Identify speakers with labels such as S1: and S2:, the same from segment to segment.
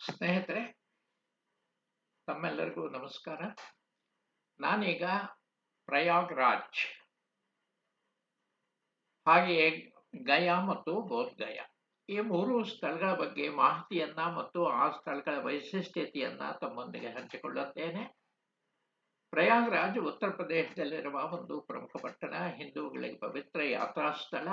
S1: ಸ್ನೇಹಿತರೆ, ತಮ್ಮೆಲ್ಲರಿಗೂ ನಮಸ್ಕಾರ. ನಾನೀಗ ಪ್ರಯಾಗ್ರಾಜ್. ಹಾಗೆಯೇ ಗಯಾ ಮತ್ತು ಬೋಧ್ ಗಯಾ ಈ ಮೂರು ಸ್ಥಳಗಳ ಬಗ್ಗೆ ಮಾಹಿತಿಯನ್ನ ಮತ್ತು ಆ ಸ್ಥಳಗಳ ವೈಶಿಷ್ಟ್ಯತೆಯನ್ನ ತಮ್ಮೊಂದಿಗೆ ಹಂಚಿಕೊಳ್ಳುತ್ತೇನೆ. ಪ್ರಯಾಗ್ರಾಜ್ ಉತ್ತರ ಪ್ರದೇಶದಲ್ಲಿರುವ ಒಂದು ಪ್ರಮುಖ ಪಟ್ಟಣ, ಹಿಂದೂಗಳಿಗೆ ಪವಿತ್ರ ಯಾತ್ರಾ ಸ್ಥಳ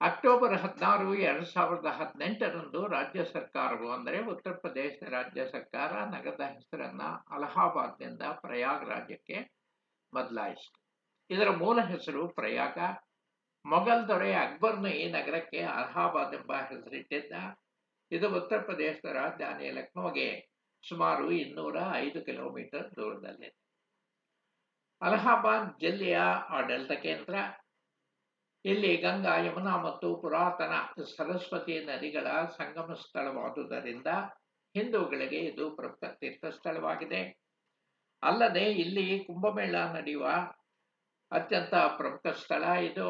S1: ಅಕ್ಟೋಬರ್ ಹದಿನಾರು ಎರಡು ಸಾವಿರದ ಹದಿನೆಂಟರಂದು ರಾಜ್ಯ ಸರ್ಕಾರವು, ಅಂದರೆ ಉತ್ತರ ಪ್ರದೇಶ ರಾಜ್ಯ ಸರ್ಕಾರ, ನಗರದ ಹೆಸರನ್ನ ಅಲಹಾಬಾದ್ನಿಂದ ಪ್ರಯಾಗ್ ರಾಜ್ಯಕ್ಕೆ ಬದಲಾಯಿಸಿತು. ಇದರ ಮೂಲ ಹೆಸರು ಪ್ರಯಾಗ. ಮೊಘಲ್ ದೊರೆ ಅಕ್ಬರ್ನು ಈ ನಗರಕ್ಕೆ ಅಲಹಾಬಾದ್ ಎಂಬ ಹೆಸರಿಟ್ಟಿದ್ದ. ಇದು ಉತ್ತರ ಪ್ರದೇಶದ ರಾಜಧಾನಿ ಲಕ್ನೋಗೆ ಸುಮಾರು ಇನ್ನೂರ ಐದು ಕಿಲೋಮೀಟರ್ ದೂರದಲ್ಲಿದೆ. ಅಲಹಾಬಾದ್ ಜಿಲ್ಲೆಯ ಆಡಳಿತ ಕೇಂದ್ರ ಇಲ್ಲಿ ಗಂಗಾ ಯಮುನಾ ಮತ್ತು ಪುರಾತನ ಸರಸ್ವತಿ ನದಿಗಳ ಸಂಗಮ ಸ್ಥಳವಾದುದರಿಂದ ಹಿಂದೂಗಳಿಗೆ ಇದು ಪ್ರಮುಖ ತೀರ್ಥ ಸ್ಥಳವಾಗಿದೆ ಅಲ್ಲದೆ ಇಲ್ಲಿ ಕುಂಭಮೇಳ ನಡೆಯುವ ಅತ್ಯಂತ ಪ್ರಮುಖ ಸ್ಥಳ ಇದು.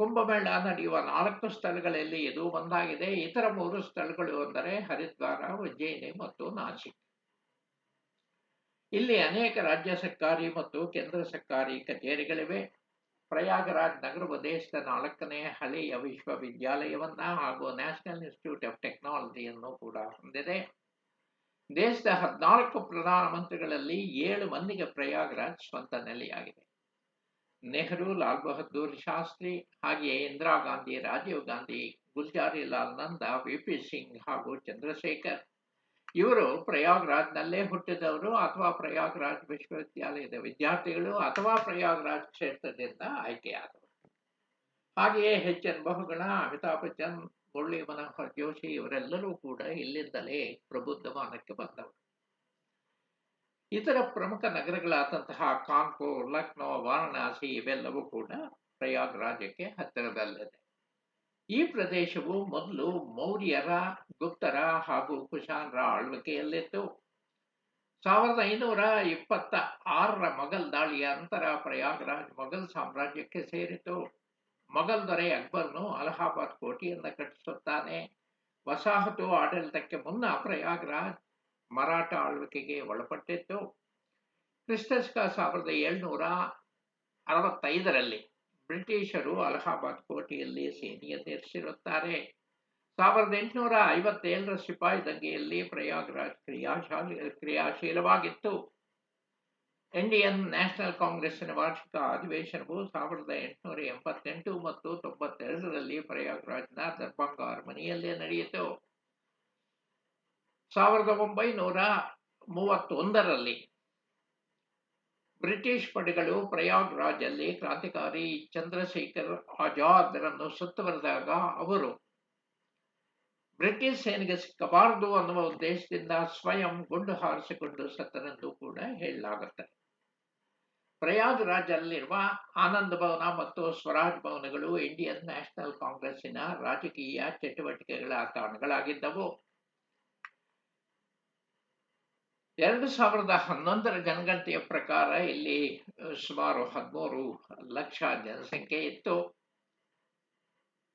S1: ಕುಂಭಮೇಳ ನಡೆಯುವ ನಾಲ್ಕು ಸ್ಥಳಗಳಲ್ಲಿ ಇದು ಒಂದಾಗಿದೆ. ಇತರ ಮೂರು ಸ್ಥಳಗಳು ಅಂದರೆ ಹರಿದ್ವಾರ, ಉಜ್ಜಯಿನಿ ಮತ್ತು ನಾಸಿಕ್. ಇಲ್ಲಿ ಅನೇಕ ರಾಜ್ಯ ಸರ್ಕಾರಿ ಮತ್ತು ಕೇಂದ್ರ ಸರ್ಕಾರಿ ಕಚೇರಿಗಳಿವೆ. ಪ್ರಯಾಗರಾಜ್ ನಗರವು ದೇಶದ ನಾಲ್ಕನೇ ಹಳೆಯ ವಿಶ್ವವಿದ್ಯಾಲಯವನ್ನ ಹಾಗೂ ನ್ಯಾಷನಲ್ ಇನ್ಸ್ಟಿಟ್ಯೂಟ್ ಆಫ್ ಟೆಕ್ನಾಲಜಿಯನ್ನು ಕೂಡ ಹೊಂದಿದೆ. ದೇಶದ ಹದಿನಾಲ್ಕು ಪ್ರಧಾನಮಂತ್ರಿಗಳಲ್ಲಿ ಏಳು ಮಂದಿಗೆ ಪ್ರಯಾಗರಾಜ್ ಸ್ವಂತ ನೆಲೆಯಾಗಿದೆ. ನೆಹರು, ಲಾಲ್ ಬಹದ್ದೂರ್ ಶಾಸ್ತ್ರಿ ಹಾಗೆಯೇ ಇಂದಿರಾ ಗಾಂಧಿ, ರಾಜೀವ್ ಗಾಂಧಿ, ಗುಲ್ಜಾರಿ ಲಾಲ್ ನಂದ, ವಿ ಪಿ ಸಿಂಗ್ ಹಾಗೂ ಚಂದ್ರಶೇಖರ್ ಇವರು ಪ್ರಯಾಗ್ರಾಜ್ನಲ್ಲೇ ಹುಟ್ಟಿದವರು ಅಥವಾ ಪ್ರಯಾಗ್ರಾಜ್ ವಿಶ್ವವಿದ್ಯಾಲಯದ ವಿದ್ಯಾರ್ಥಿಗಳು ಅಥವಾ ಪ್ರಯಾಗ್ರಾಜ್ ಕ್ಷೇತ್ರದಿಂದ ಆಯ್ಕೆಯಾದವರು. ಹಾಗೆಯೇ ಹೆಚ್ ಎನ್ ಬಹುಗುಣ, ಅಮಿತಾಬ್ ಬಚ್ಚನ್, ಮುರಳಿ ಮನೋಹರ್ ಜೋಶಿ ಇವರೆಲ್ಲರೂ ಕೂಡ ಇಲ್ಲಿಂದಲೇ ಪ್ರಬುದ್ಧಮಾನಕ್ಕೆ ಬಂದವರು. ಇತರ ಪ್ರಮುಖ ನಗರಗಳಾದಂತಹ ಕಾನ್ಪುರ್, ಲಕ್ನೋ, ವಾರಣಾಸಿ ಇವೆಲ್ಲವೂ ಕೂಡ ಪ್ರಯಾಗ್ರಾಜಕ್ಕೆ ಹತ್ತಿರದಲ್ಲಿದೆ. ಈ ಪ್ರದೇಶವು ಮೊದಲು ಮೌರ್ಯರ, ಗುಪ್ತರ ಹಾಗೂ ಕುಶಾನರ ಆಳ್ವಿಕೆಯಲ್ಲಿತ್ತು. ಸಾವಿರದ ಐನೂರ ಇಪ್ಪತ್ತ ಆರರ ಮೊಘಲ್ ದಾಳಿಯ ನಂತರ ಪ್ರಯಾಗ್ರಾಜ್ ಮೊಘಲ್ ಸಾಮ್ರಾಜ್ಯಕ್ಕೆ ಸೇರಿತು. ಮೊಘಲ್ ದೊರೆ ಅಕ್ಬರ್ನು ಅಲಹಾಬಾದ್ ಕೋಟೆಯನ್ನು ಕಟ್ಟಿಸುತ್ತಾನೆ. ವಸಾಹತು ಆಡಳಿತಕ್ಕೆ ಮುನ್ನ ಪ್ರಯಾಗ್ರಾಜ್ ಮರಾಠ ಆಳ್ವಿಕೆಗೆ ಒಳಪಟ್ಟಿತ್ತು. ಕ್ರಿಸ್ತಸ್ಕ ಸಾವಿರದ ಏಳ್ನೂರ ಅರವತ್ತೈದರಲ್ಲಿ ಬ್ರಿಟಿಷರು ಅಲಹಾಬಾದ್ ಕೋಟೆಯಲ್ಲಿ ಸೇನೆಯನ್ನಿರಿಸಿರುತ್ತಾರೆ ಸಾವಿರದ ಎಂಟುನೂರ ಐವತ್ತೇಳರ ಸಿಪಾಯಿ ದಂಗೆಯಲ್ಲಿ ಪ್ರಯಾಗ್ರಾಜ್ ಕ್ರಿಯಾಶಾಲಿ ಕ್ರಿಯಾಶೀಲವಾಗಿತ್ತು. ಇಂಡಿಯನ್ ನ್ಯಾಷನಲ್ ಕಾಂಗ್ರೆಸ್ಸಿನ ವಾರ್ಷಿಕ ಅಧಿವೇಶನವು ಸಾವಿರದ ಎಂಟುನೂರ ಎಂಬತ್ತೆಂಟು ಮತ್ತು ತೊಂಬತ್ತೆರಡರಲ್ಲಿ ಪ್ರಯಾಗ್ರಾಜ್ನ ದರ್ಬಾಂಗಾರ್ ಮನೆಯಲ್ಲೇ ನಡೆಯಿತು. ಸಾವಿರದ ಒಂಬೈನೂರ ಮೂವತ್ತೊಂದರಲ್ಲಿ ಬ್ರಿಟಿಷ್ ಪಡೆಗಳು ಪ್ರಯಾಗ್ರಾಜ್ ಅಲ್ಲಿ ಕ್ರಾಂತಿಕಾರಿ ಚಂದ್ರಶೇಖರ್ ಆಜಾದ್ರನ್ನು ಸುತ್ತುವರೆದಾಗ ಅವರು ಬ್ರಿಟಿಷ್ ಸೇನೆಗೆ ಸಿಕ್ಕಬಾರದು ಅನ್ನುವ ಉದ್ದೇಶದಿಂದ ಸ್ವಯಂ ಗುಂಡು ಹಾರಿಸಿಕೊಂಡು ಸತ್ತರೆಂದು ಕೂಡ ಹೇಳಲಾಗತ್ತೆ. ಪ್ರಯಾಗ್ ರಾಜಲ್ಲಿರುವ ಆನಂದ ಭವನ ಮತ್ತು ಸ್ವರಾಜ್ ಭವನಗಳು ಇಂಡಿಯನ್ ನ್ಯಾಷನಲ್ ಕಾಂಗ್ರೆಸ್ಸಿನ ರಾಜಕೀಯ ಚಟುವಟಿಕೆಗಳ ತಾಣಗಳಾಗಿದ್ದವು ಎರಡು ಸಾವಿರದ ಹನ್ನೊಂದರ ಜನಗಣತಿಯ ಪ್ರಕಾರ ಇಲ್ಲಿ ಸುಮಾರು ಹದಿಮೂರು ಲಕ್ಷ ಜನಸಂಖ್ಯೆ ಇತ್ತು.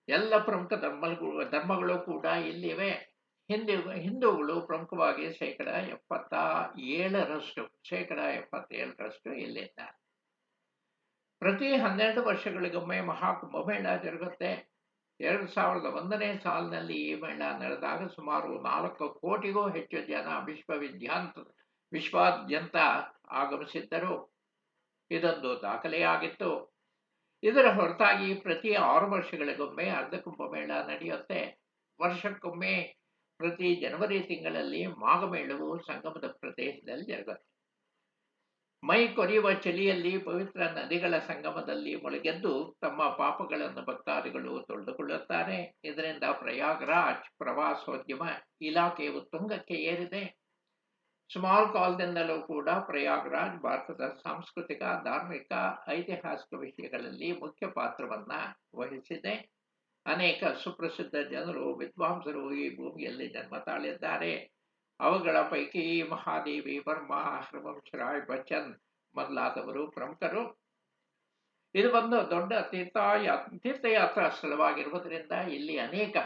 S1: ಎಲ್ಲ ಪ್ರಮುಖ ಧರ್ಮಗಳು ಧರ್ಮಗಳು ಕೂಡ ಇಲ್ಲಿವೆ. ಹಿಂದೂ, ಹಿಂದೂಗಳು ಪ್ರಮುಖವಾಗಿ ಶೇಕಡ ಎಪ್ಪತ್ತ ಏಳರಷ್ಟು ಶೇಕಡ ಎಪ್ಪತ್ತೇಳರಷ್ಟು ಇಲ್ಲಿದ್ದಾರೆ. ಪ್ರತಿ ಹನ್ನೆರಡು ವರ್ಷಗಳಿಗೊಮ್ಮೆ ಮಹಾಕುಂಭಮೇಳ ಜರುಗುತ್ತೆ. ಎರಡು ಸಾವಿರದ ಒಂದನೇ ಸಾಲಿನಲ್ಲಿ ಈ ಮೇಳ ನಡೆದಾಗ ಸುಮಾರು ನಾಲ್ಕು ಕೋಟಿಗೂ ಹೆಚ್ಚು ಜನ ವಿಶ್ವವಿದ್ಯಾಂತ ವಿಶ್ವಾದ್ಯಂತ ಆಗಮಿಸಿದ್ದರು. ಇದೊಂದು ದಾಖಲೆಯಾಗಿತ್ತು. ಇದರ ಹೊರತಾಗಿ ಪ್ರತಿ ಆರು ವರ್ಷಗಳಿಗೊಮ್ಮೆ ಅರ್ಧ ಕುಂಭಮೇಳ ನಡೆಯುತ್ತೆ. ವರ್ಷಕ್ಕೊಮ್ಮೆ ಪ್ರತಿ ಜನವರಿ ತಿಂಗಳಲ್ಲಿ ಮಾಘಮೇಳವು ಸಂಗಮದ ಪ್ರದೇಶದಲ್ಲಿ ಜರುಗುತ್ತೆ. ಮೈ ಕೊರೆಯುವ ಚಳಿಯಲ್ಲಿ ಪವಿತ್ರ ನದಿಗಳ ಸಂಗಮದಲ್ಲಿ ಮುಳುಗೆದ್ದು ತಮ್ಮ ಪಾಪಗಳನ್ನು ಭಕ್ತಾದಿಗಳು ತೊಳೆದುಕೊಳ್ಳುತ್ತಾರೆ. ಇದರಿಂದ ಪ್ರಯಾಗ್ರಾಜ್ ಪ್ರವಾಸೋದ್ಯಮ ಇಲಾಖೆಯು ತುಂಗಕ್ಕೆ ಏರಿದೆ. ಸ್ಮಾಲ್ ಕಾಲ್ದಿಂದಲೂ ಕೂಡ ಪ್ರಯಾಗ್ರಾಜ್ ಭಾರತದ ಸಾಂಸ್ಕೃತಿಕ, ಧಾರ್ಮಿಕ, ಐತಿಹಾಸಿಕ ವಿಷಯಗಳಲ್ಲಿ ಮುಖ್ಯ ಪಾತ್ರವನ್ನ ವಹಿಸಿದೆ. ಅನೇಕ ಸುಪ್ರಸಿದ್ಧ ಜನರು, ವಿದ್ವಾಂಸರು ಈ ಭೂಮಿಯಲ್ಲಿ ಜನ್ಮ ತಾಳಿದ್ದಾರೆ. ಅವುಗಳ ಪೈಕಿ ಮಹಾದೇವಿ, ವರ್ಮಾ ಹರವಂಶರಾಯ್ ಬಚ್ಚನ್ ಮೊದಲಾದವರು ಪ್ರಮುಖರು. ಇದು ಒಂದು ದೊಡ್ಡ ತೀರ್ಥ ತೀರ್ಥಯಾತ್ರಾ ಸ್ಥಳವಾಗಿರುವುದರಿಂದ ಇಲ್ಲಿ ಅನೇಕ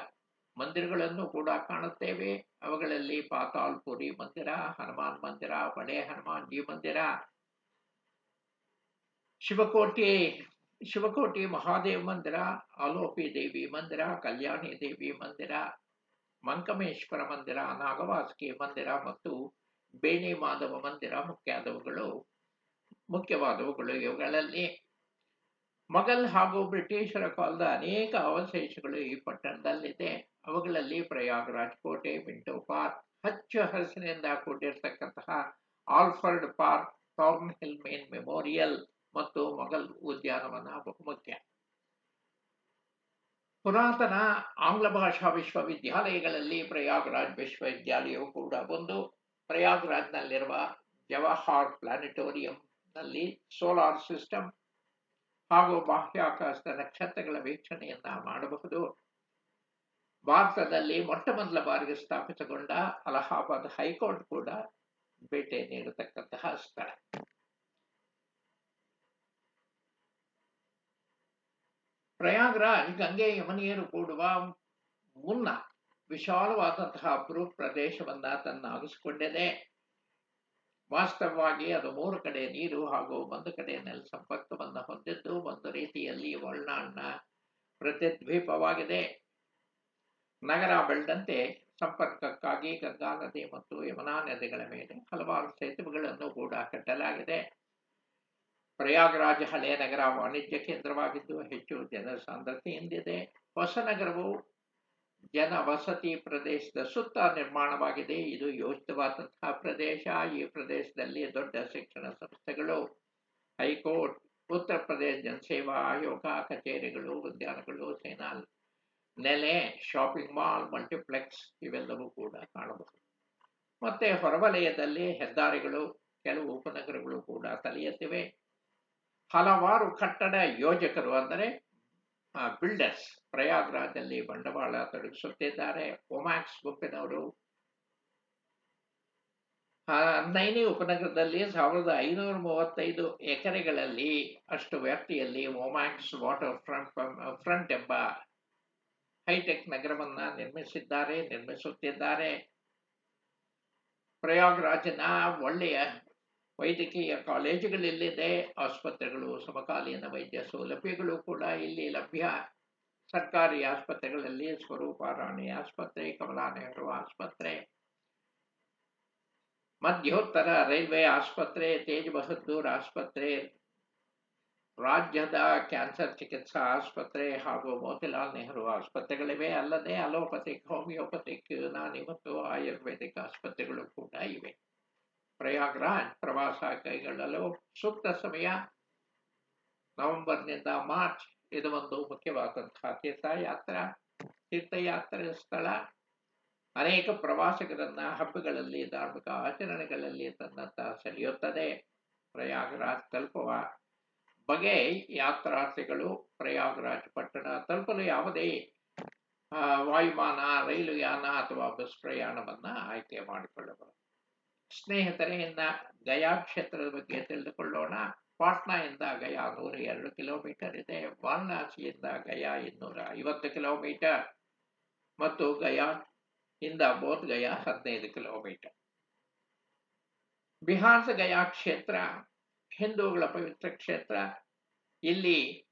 S1: ಮಂದಿರಗಳನ್ನು ಕೂಡ ಕಾಣುತ್ತೇವೆ. ಅವುಗಳಲ್ಲಿ ಪಾತಾಲ್ಪುರಿ ಮಂದಿರ, ಹನುಮಾನ್ ಮಂದಿರ ಬಡೆ ಹನುಮಾನ್ಜಿ ಮಂದಿರ, ಶಿವಕೋಟಿ ಶಿವಕೋಟಿ ಮಹಾದೇವ್ ಮಂದಿರ, ಆಲೋಪಿ ದೇವಿ ಮಂದಿರ, ಕಲ್ಯಾಣಿ ದೇವಿ ಮಂದಿರ ಮಂಕಮೇಶ್ವರ ಮಂದಿರ, ನಾಗವಾಸ್ಕಿ ಮಂದಿರ ಮತ್ತು ಬೇಣಿ ಮಾಧವ ಮಂದಿರ ಮುಖ್ಯಾದವುಗಳು, ಮುಖ್ಯವಾದವುಗಳು ಇವುಗಳಲ್ಲಿ. ಮೊಘಲ್ ಹಾಗೂ ಬ್ರಿಟಿಷರ ಕಾಲದ ಅನೇಕ ಅವಶೇಷಗಳು ಈ ಪಟ್ಟಣದಲ್ಲಿದೆ. ಅವುಗಳಲ್ಲಿ ಪ್ರಯಾಗ್ರಾಜ್ ಕೋಟೆ, ಮಿಂಟೋ ಪಾರ್ಕ್, ಹಚ್ಚ ಹಸಿರಿನಿಂದ ಕೂಡಿರ್ತಕ್ಕಂತಹ Alfred park Thornhill Mayne memorial ಮತ್ತು ಮೊಘಲ್ ಉದ್ಯಾನವನ ಬಹುಮುಖ್ಯ ಪುರಾತನ ಆಂಗ್ಲ ಭಾಷಾ ವಿಶ್ವವಿದ್ಯಾಲಯಗಳಲ್ಲಿ ಪ್ರಯಾಗ್ರಾಜ್ ವಿಶ್ವವಿದ್ಯಾಲಯವು ಕೂಡ ಒಂದು. ಪ್ರಯಾಗ್ರಾಜ್ನಲ್ಲಿರುವ ಜವಾಹರ್ ಪ್ಲಾನೆಟೋರಿಯಂನಲ್ಲಿ ಸೋಲಾರ್ ಸಿಸ್ಟಮ್ ಹಾಗೂ ಬಾಹ್ಯಾಕಾಶದ ನಕ್ಷತ್ರಗಳ ವೀಕ್ಷಣೆಯನ್ನ ಮಾಡಬಹುದು. ಭಾರತದಲ್ಲಿ ಮೊಟ್ಟ ಮೊದಲ ಬಾರಿಗೆ ಸ್ಥಾಪಿತಗೊಂಡ ಅಲಹಾಬಾದ್ ಹೈಕೋರ್ಟ್ ಕೂಡ ಭೇಟಿ ನೀಡತಕ್ಕಂತಹ ಸ್ಥಳ. ಪ್ರಯಾಗ್ರಾಜ್ ಗಂಗೆ ಯಮನಿಯರು ಕೂಡುವ ಮುನ್ನ ವಿಶಾಲವಾದಂತಹ ಭೂ ಪ್ರದೇಶವನ್ನ ತನ್ನಾಗಿಸಿಕೊಂಡಿದೆ ವಾಸ್ತವವಾಗಿ ಅದು ಮೂರು ಕಡೆ ನೀರು ಹಾಗೂ ಒಂದು ಕಡೆ ನೆಲ ಸಂಪರ್ಕವನ್ನು ಹೊಂದಿದ್ದು ಒಂದು ರೀತಿಯಲ್ಲಿ ಒಳನಾಡಿನ ಪ್ರತಿದ್ವೀಪವಾಗಿದೆ ನಗರ ಬೆಳೆದಂತೆ ಸಂಪರ್ಕಕ್ಕಾಗಿ ಗಂಗಾ ನದಿ ಮತ್ತು ಯಮುನಾ ನದಿಗಳ ಮೇಲೆ ಹಲವಾರು ಸೇತುವೆಗಳನ್ನು ಕೂಡ ಕಟ್ಟಲಾಗಿದೆ. ಪ್ರಯಾಗರಾಜ ಹಳೆಯ ನಗರ ವಾಣಿಜ್ಯ ಕೇಂದ್ರವಾಗಿದ್ದು ಹೆಚ್ಚು ಜನಸಾಂದ್ರತೆಯಿಂದಿದೆ ಹೊಸ ನಗರವು ಜನ ವಸತಿ ಪ್ರದೇಶದ ಸುತ್ತ ನಿರ್ಮಾಣವಾಗಿದೆ. ಇದು ಯೋಚಿತವಾದಂತಹ ಪ್ರದೇಶ. ಈ ಪ್ರದೇಶದಲ್ಲಿ ದೊಡ್ಡ ಶಿಕ್ಷಣ ಸಂಸ್ಥೆಗಳು, ಹೈಕೋರ್ಟ್, ಉತ್ತರ ಪ್ರದೇಶ ಜನಸೇವಾ ಆಯೋಗ, ಕಚೇರಿಗಳು, ಉದ್ಯಾನಗಳು, ಸೇನಾ ನೆಲೆ, ಶಾಪಿಂಗ್ ಮಾಲ್, ಮಲ್ಟಿಪ್ಲೆಕ್ಸ್ ಇವೆಲ್ಲವೂ ಕೂಡ ಕಾಣಬಹುದು. ಮತ್ತೆ ಹೊರವಲಯದಲ್ಲಿ ಹೆದ್ದಾರಿಗಳು, ಕೆಲವು ಉಪನಗರಗಳು ಕೂಡ ತಲೆ ಎತ್ತಿವೆ ಹಲವಾರು ಕಟ್ಟಡ ಯೋಜಕರು ಅಂದರೆ ಬಿಲ್ಡರ್ಸ್ ಪ್ರಯಾಗ್ರಾಜಲ್ಲಿ ಬಂಡವಾಳ ತೊಡಗಿಸುತ್ತಿದ್ದಾರೆ. ಒಮ್ಯಾಕ್ಸ್ ಗುಂಪಿನವರು. ನೈನಿ ಉಪನಗರದಲ್ಲಿ ಸಾವಿರದ ಐನೂರ ಮೂವತ್ತೈದು ಎಕರೆಗಳಲ್ಲಿ ಅಷ್ಟು ವ್ಯಾಪ್ತಿಯಲ್ಲಿ ಒಮ್ಯಾಕ್ಸ್ ವಾಟರ್ ಫ್ರಂಟ್ ಫ್ರಂಟ್ ಎಂಬ ಹೈಟೆಕ್ ನಗರವನ್ನು ನಿರ್ಮಿಸಿದ್ದಾರೆ, ನಿರ್ಮಿಸುತ್ತಿದ್ದಾರೆ. ಪ್ರಯಾಗ್ರಾಜ್ನ ಒಳ್ಳೆಯ ವೈದ್ಯಕೀಯ ಕಾಲೇಜುಗಳಿಲ್ಲಿದೆ, ಆಸ್ಪತ್ರೆಗಳು, ಸಮಕಾಲೀನ ವೈದ್ಯ ಸೌಲಭ್ಯಗಳು ಕೂಡ ಇಲ್ಲಿ ಲಭ್ಯ. ಸರ್ಕಾರಿ ಆಸ್ಪತ್ರೆಗಳಲ್ಲಿ ಸ್ವರೂಪ ರಾಣಿ ಆಸ್ಪತ್ರೆ ಕಮಲಾ ನೆಹರು ಆಸ್ಪತ್ರೆ. ಮಧ್ಯೋತ್ತರ ರೈಲ್ವೆ ಆಸ್ಪತ್ರೆ, ತೇಜ್ ಬಹದ್ದೂರ್ ಆಸ್ಪತ್ರೆ, ರಾಜ್ಯದ ಕ್ಯಾನ್ಸರ್ ಚಿಕಿತ್ಸಾ ಆಸ್ಪತ್ರೆ ಹಾಗೂ ಮೋತಿಲಾಲ್ ನೆಹರು ಆಸ್ಪತ್ರೆಗಳಿವೆ. ಅಲ್ಲದೆ ಅಲೋಪತಿಕ್ ಹೋಮಿಯೋಪತಿಕ್ ಯುನಾನಿ ಮತ್ತು ಆಯುರ್ವೇದಿಕ್ ಆಸ್ಪತ್ರೆಗಳು ಕೂಡ ಇವೆ. ಪ್ರಯಾಗ್ರಾಜ್ ಪ್ರವಾಸ ಕೈಗೊಳ್ಳಲು ಸೂಕ್ತ ಸಮಯ. ನವೆಂಬರ್ನಿಂದ ಮಾರ್ಚ್ ಇದು ಒಂದು ಮುಖ್ಯವಾದಂತಹ ತೀರ್ಥಯಾತ್ರ. ತೀರ್ಥಯಾತ್ರೆ ಸ್ಥಳ. ಅನೇಕ ಪ್ರವಾಸಿಗರನ್ನ ಹಬ್ಬಗಳಲ್ಲಿ, ಧಾರ್ಮಿಕ ಆಚರಣೆಗಳಲ್ಲಿ ತನ್ನತ್ತ ಸೆಳೆಯುತ್ತದೆ. ಪ್ರಯಾಗ್ರಾಜ್ ತಲುಪುವ ಬಗೆ ಯಾತ್ರಾರ್ಥಿಗಳು ಪ್ರಯಾಗ್ರಾಜ್ ಪಟ್ಟಣ ತಲುಪಲು ಯಾವುದೇ ವಾಯುಮಾನ ರೈಲು ಯಾನ ಅಥವಾ ಬಸ್ ಪ್ರಯಾಣವನ್ನು ಆಯ್ಕೆ ಮಾಡಿಕೊಳ್ಳಬಹುದು. ಸ್ನೇಹಿತರೆ ಇನ್ನ ಗಯಾ ಕ್ಷೇತ್ರದ ಬಗ್ಗೆ ತಿಳಿದುಕೊಳ್ಳೋಣ. ಪಾಟ್ನಾದಿಂದ ಗಯಾ ನೂರ ಎರಡು ಕಿಲೋಮೀಟರ್ ಇದೆ. ವಾರಣಾಸಿಯಿಂದ ಗಯಾ ಇನ್ನೂರ ಐವತ್ತು ಕಿಲೋಮೀಟರ್ ಮತ್ತು ಗಯಾ ಇಂದ ಬೋಧ್ ಗಯಾ ಹದಿನೈದು ಕಿಲೋಮೀಟರ್. ಬಿಹಾರದ ಗಯಾ ಕ್ಷೇತ್ರ ಹಿಂದೂಗಳ ಪವಿತ್ರ ಕ್ಷೇತ್ರ. ಇಲ್ಲಿ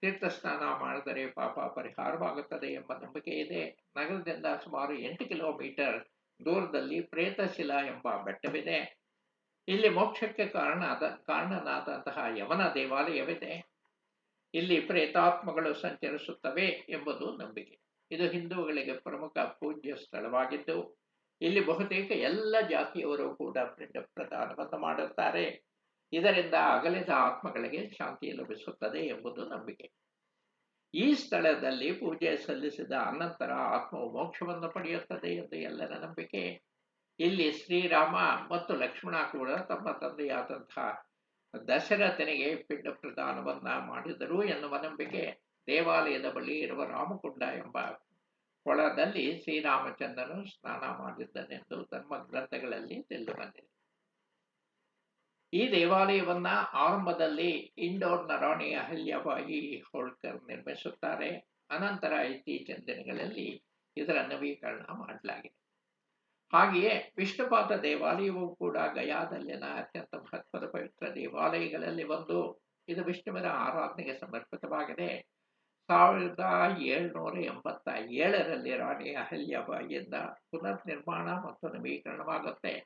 S1: ತೀರ್ಥ ಸ್ನಾನ ಮಾಡಿದರೆ ಪಾಪ ಪರಿಹಾರವಾಗುತ್ತದೆ ಎಂಬ ನಂಬಿಕೆ ಇದೆ. ನಗರದಿಂದ ಸುಮಾರು ಎಂಟು ಕಿಲೋಮೀಟರ್ ದೂರದಲ್ಲಿ ಪ್ರೇತಶಿಲಾ ಎಂಬ ಬೆಟ್ಟವಿದೆ. ಇಲ್ಲಿ ಮೋಕ್ಷಕ್ಕೆ ಕಾರಣಾದ ಕಾರಣನಾದಂತಹ ಯಮನ ದೇವಾಲಯವಿದೆ. ಇಲ್ಲಿ ಪ್ರೇತಾತ್ಮಗಳು ಸಂಚರಿಸುತ್ತವೆ ಎಂಬುದು ನಂಬಿಕೆ. ಇದು ಹಿಂದೂಗಳಿಗೆ ಪ್ರಮುಖ ಪೂಜ್ಯ ಸ್ಥಳವಾಗಿದ್ದು, ಇಲ್ಲಿ ಬಹುತೇಕ ಎಲ್ಲ ಜಾತಿಯವರು ಕೂಡ ಪಿಂಡ ಪ್ರದಾನವನ್ನು ಮಾಡುತ್ತಾರೆ ಇದರಿಂದ ಅಗಲಿದ ಆತ್ಮಗಳಿಗೆ ಶಾಂತಿ ಲಭಿಸುತ್ತದೆ ಎಂಬುದು ನಂಬಿಕೆ. ಈ ಸ್ಥಳದಲ್ಲಿ ಪೂಜೆ ಸಲ್ಲಿಸಿದ ಅನಂತರ ಆತ್ಮ ಮೋಕ್ಷವನ್ನು ಪಡೆಯುತ್ತದೆ ಎಂದು ಎಲ್ಲರ ನಂಬಿಕೆ. ಇಲ್ಲಿ ಶ್ರೀರಾಮ ಮತ್ತು ಲಕ್ಷ್ಮಣ ಕೂಡ ತಮ್ಮ ತಂದೆಯಾದಂತಹ ದಶರಥನಿಗೆ ಪಿಂಡ ಪ್ರದಾನವನ್ನ ಮಾಡಿದರು ಎನ್ನುವ ನಂಬಿಕೆ. ದೇವಾಲಯದ ಬಳಿ ಇರುವ ರಾಮಕುಂಡ ಎಂಬ ಕೊಳದಲ್ಲಿ ಶ್ರೀರಾಮಚಂದ್ರನು ಸ್ನಾನ ಮಾಡಿದ್ದನೆಂದು ಧರ್ಮ ಗ್ರಂಥಗಳಲ್ಲಿ ತಿಳಿದು ಬಂದಿದೆ ಈ ದೇವಾಲಯವನ್ನ ಆರಂಭದಲ್ಲಿ ಇಂಡೋರ್ನ ರಾಣಿ ಅಹಲ್ಯವಾಗಿ ಹೋಳ್ಕರ್ ನಿರ್ಮಿಸುತ್ತಾರೆ. ಅನಂತರ ಇತ್ತೀಚಿನ ದಿನಗಳಲ್ಲಿ ಇದರ ನವೀಕರಣ ಮಾಡಲಾಗಿದೆ. ಹಾಗೆಯೇ ವಿಷ್ಣುಪಾದ ದೇವಾಲಯವೂ ಕೂಡ ಗಯಾದಲ್ಲಿನ ಅತ್ಯಂತ ಮಹತ್ವದ ಪವಿತ್ರ ದೇವಾಲಯಗಳಲ್ಲಿ ಒಂದು. ಇದು ವಿಷ್ಣುವಿನ ಆರಾಧನೆಗೆ ಸಮರ್ಪಿತವಾಗಿದೆ. ಸಾವಿರದ ಏಳ್ನೂರ ಎಂಬತ್ತ ಏಳರಲ್ಲಿ ರಾಣಿ ಅಹಲ್ಯಬಾಯಿಯಿಂದ ಪುನರ್ ನಿರ್ಮಾಣ ಮತ್ತು ನವೀಕರಣವಾಗುತ್ತೆ.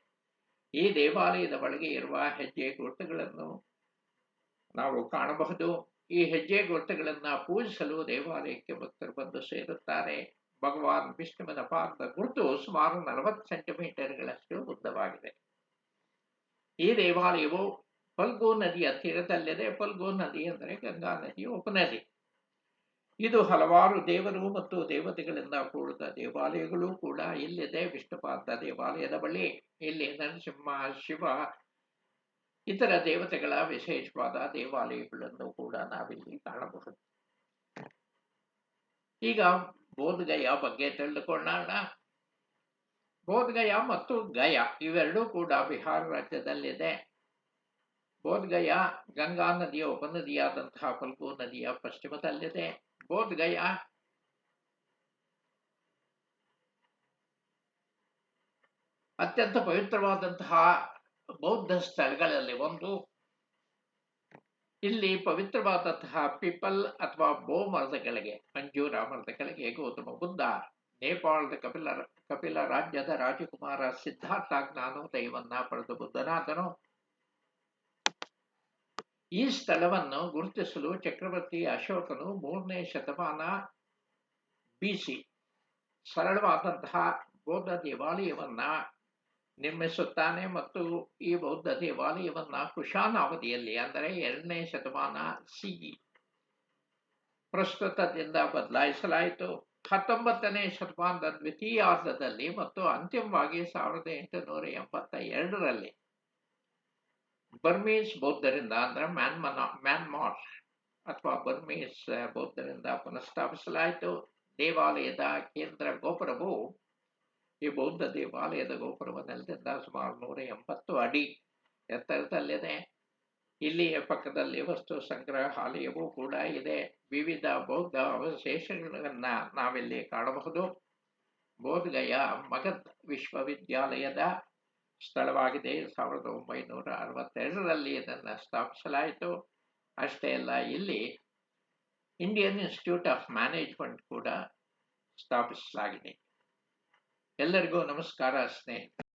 S1: ಈ ದೇವಾಲಯದ ಒಳಗೆ ಇರುವ ಹೆಜ್ಜೆ ಗುರುತುಗಳನ್ನು ನಾವು ಕಾಣಬಹುದು. ಈ ಹೆಜ್ಜೆ ಗುರುತುಗಳನ್ನು ಪೂಜಿಸಲು ದೇವಾಲಯಕ್ಕೆ ಭಕ್ತರು ಬಂದು ಸೇರುತ್ತಾರೆ. ಭಗವಾನ್ ವಿಷ್ಣುವಿನ ಪಾದದ ಗುರುತು ಸುಮಾರು ನಲವತ್ತು ಸೆಂಟಿಮೀಟರ್ಗಳಷ್ಟು ಉದ್ದವಾಗಿದೆ. ಈ ದೇವಾಲಯವು ಫಲ್ಗು ನದಿಯ ತೀರದಲ್ಲಿದೆ. ಫಲ್ಗು ನದಿ ಅಂದರೆ ಗಂಗಾ ನದಿಯ ಉಪನದಿ. ಇದು ಹಲವಾರು ದೇವರು ಮತ್ತು ದೇವತೆಗಳಿಂದ ಕೂಡಿದ ದೇವಾಲಯಗಳು ಕೂಡ ಇಲ್ಲಿದೆ. ವಿಷ್ಣುಪಾದ ದೇವಾಲಯದ ಬಳಿ ಇಲ್ಲಿ ನರಸಿಂಹ, ಶಿವ, ಇತರ ದೇವತೆಗಳ ವಿಶೇಷವಾದ ದೇವಾಲಯಗಳನ್ನು ಕೂಡ ನಾವಿಲ್ಲಿ ಕಾಣಬಹುದು. ಈಗ ಬೋಧಗಯ ಬಗ್ಗೆ ತಿಳಿದುಕೊಳ್ಳೋಣ. ಬೋಧಗಯ ಮತ್ತು ಗಯ ಇವೆರಡೂ ಕೂಡ ಬಿಹಾರ ರಾಜ್ಯದಲ್ಲಿದೆ. ಬೋಧಗಯ ಗಂಗಾ ನದಿಯ ಉಪನದಿಯಾದಂತಹ ಫಲ್ಗು ನದಿಯ ಪಶ್ಚಿಮದಲ್ಲಿದೆ. ಬೋಧಗಯ ಅತ್ಯಂತ ಪವಿತ್ರವಾದಂತಹ ಬೌದ್ಧ ಸ್ಥಳಗಳಲ್ಲಿ ಒಂದು. ಇಲ್ಲಿ ಪವಿತ್ರವಾದಂತಹ ಪಿಪಲ್ ಅಥವಾ ಬೋ ಮರದಗಳಿಗೆ ಅಂಜೂರ ಮರದಗಳಿಗೆ ಗೌತಮ ಬುದ್ಧ, ನೇಪಾಳದ ಕಪಿಲ ಕಪಿಲ ರಾಜ್ಯದ ರಾಜಕುಮಾರ ಸಿದ್ಧಾರ್ಥ ಜ್ಞಾನೋದಯವನ್ನ ಪಡೆದು ಬುದ್ಧನಾದನು. ಈ ಸ್ಥಳವನ್ನು ಗುರುತಿಸಲು ಚಕ್ರವರ್ತಿ ಅಶೋಕನು ಮೂರನೇ ಶತಮಾನ ಬಿಸಿ ಸರಳವಾದಂತಹ ಬೌದ್ಧ ದೇವಾಲಯವನ್ನ ನಿರ್ಮಿಸುತ್ತಾನೆ ಮತ್ತು ಈ ಬೌದ್ಧ ದೇವಾಲಯವನ್ನ ಕುಶಾನ ಅವಧಿಯಲ್ಲಿ ಅಂದರೆ ಎರಡನೇ ಶತಮಾನ ಸಿಇ ಪ್ರಸ್ತುತದಿಂದ ಬದಲಾಯಿಸಲಾಯಿತು. ಹತ್ತೊಂಬತ್ತನೇ ಶತಮಾನದ ದ್ವಿತೀಯಾರ್ಧದಲ್ಲಿ ಮತ್ತು ಅಂತಿಮವಾಗಿ ಸಾವಿರದ ಎಂಟುನೂರ ಎಂಬತ್ತ ಎರಡರಲ್ಲಿ ಬರ್ಮೀಸ್ ಬೌದ್ಧರಿಂದ ಅಂದ್ರೆ ಮ್ಯಾನ್ಮನ ಮ್ಯಾನ್ಮಾರ್ ಅಥವಾ ಬರ್ಮೀಸ್ ಬೌದ್ಧರಿಂದ ಪುನಃಸ್ಥಾಪಿಸಲಾಯಿತು. ದೇವಾಲಯದ ಕೇಂದ್ರ ಗೋಪುರವು ಈ ಬೌದ್ಧ ದೇವಾಲಯದ ಗೋಪುರವು ನೆಲದಿಂದ ಸುಮಾರು ನೂರ ಎಂಬತ್ತು ಅಡಿ ಎತ್ತರದಲ್ಲಿದೆ. ಇಲ್ಲಿಯ ಪಕ್ಕದಲ್ಲಿ ವಸ್ತು ಸಂಗ್ರಹಾಲಯವೂ ಕೂಡ ಇದೆ. ವಿವಿಧ ಬೌದ್ಧ ಅವಶೇಷಗಳನ್ನ ನಾವಿಲ್ಲಿ ಕಾಣಬಹುದು. ಬೋಧಗಯ ಮಗಧ್ ವಿಶ್ವವಿದ್ಯಾಲಯದ ಸ್ಥಳವಾಗಿದೆ. ಸಾವಿರದ ಒಂಬೈನೂರ ಅರವತ್ತೆರಡರಲ್ಲಿ ಇದನ್ನು ಸ್ಥಾಪಿಸಲಾಯಿತು. ಅಷ್ಟೇ ಅಲ್ಲ, ಇಲ್ಲಿ ಇಂಡಿಯನ್ ಇನ್ಸ್ಟಿಟ್ಯೂಟ್ ಆಫ್ ಮ್ಯಾನೇಜ್ಮೆಂಟ್ ಕೂಡ ಸ್ಥಾಪಿಸಲಾಗಿದೆ. ಎಲ್ಲರಿಗೂ ನಮಸ್ಕಾರ, ಸ್ನೇಹಿತರೆ.